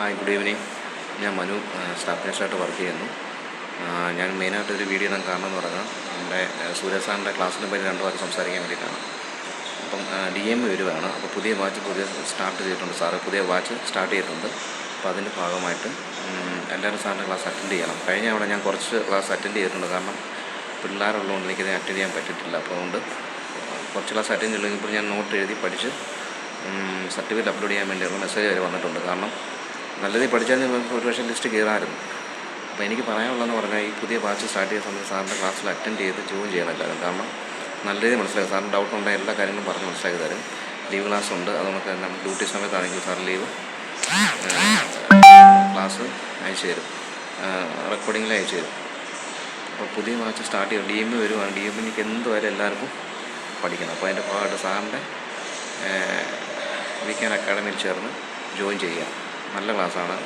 Hi good evening. ഞാൻ Manu staff നേഴ്സായിട്ട് work ചെയ്യുന്നു. ഞാൻ മെയിനായിട്ട് ഒരു വീഡിയോ ഇടാൻ കാരണം എന്ന് പറഞ്ഞാൽ നമ്മുടെ സൂര്യ സാറിന്റെ ക്ലാസ്സിനെ പറ്റി രണ്ട് വാക്ക് സംസാരിക്കാൻ വേണ്ടിയിട്ടാണ്. അപ്പം ഡി എം വരുവാണ് അപ്പോൾ പുതിയ വാച്ച് പുതിയ സ്റ്റാർട്ട് ചെയ്തിട്ടുണ്ട് സാറ്. പുതിയ വാച്ച് സ്റ്റാർട്ട് ചെയ്തിട്ടുണ്ട്. അപ്പോൾ അതിന്റെ ഭാഗമായിട്ട് എല്ലാവരും സാറിന്റെ ക്ലാസ് അറ്റൻഡ് ചെയ്യണം. കഴിഞ്ഞ അവിടെ ഞാൻ കുറച്ച് ക്ലാസ് അറ്റൻഡ് ചെയ്തിട്ടുണ്ട്. കാരണം പിള്ളേരുള്ളതുകൊണ്ട് എനിക്കത് അറ്റൻഡ് ചെയ്യാൻ പറ്റിയിട്ടില്ല. അപ്പോൾ അതുകൊണ്ട് കുറച്ച് ക്ലാസ് അറ്റൻഡ് ചെയ്തില്ലെങ്കിൽ ഞാൻ നോട്ട് എഴുതി പഠിച്ച് സർട്ടിഫിക്കറ്റ് അപ്ലോഡ് ചെയ്യാൻ വേണ്ടിയുള്ള മെസ്സേജ് വരെ വന്നിട്ടുണ്ട്. കാരണം നല്ലത് പഠിച്ചാൽ ഒരു പക്ഷേ ലിസ്റ്റ് കയറാമായിരുന്നു. അപ്പോൾ എനിക്ക് പറയാനുള്ളതെന്ന് പറഞ്ഞാൽ ഈ പുതിയ ബാച്ച് സ്റ്റാർട്ട് ചെയ്ത സമയത്ത് സാറിന്റെ ക്ലാസ്സിൽ അറ്റൻഡ് ചെയ്ത് ജോയിൻ ചെയ്യണം എല്ലാവരും. കാരണം നല്ല രീതിയിൽ മനസ്സിലാക്കും സാറിന് ഡൗട്ട് ഉണ്ടെങ്കിൽ എല്ലാ കാര്യങ്ങളും പറഞ്ഞ് മനസ്സിലാക്കി തരും. ലീവ് ക്ലാസ് ഉണ്ട്. അത് നമുക്ക് നമുക്ക് ഡ്യൂട്ടി സമയത്താണെങ്കിൽ സാർ ലീവ് ക്ലാസ് അയച്ചു തരും. റെക്കോർഡിങ്ങിൽ അയച്ചു തരും. അപ്പോൾ പുതിയ ബാച്ച് സ്റ്റാർട്ട് ചെയ്യും ഡി എം വരുവാണ്. ഡി എം എനിക്ക് എന്തുവരെ എല്ലാവർക്കും പഠിക്കണം. അപ്പോൾ അതിന്റെ ഭാഗമായിട്ട് സാറിന്റെ വീക്കെൻഡ് അക്കാഡമിയിൽ ചേർന്ന് ജോയിൻ ചെയ്യുക. നല്ല ക്ലാസ്സാണ്.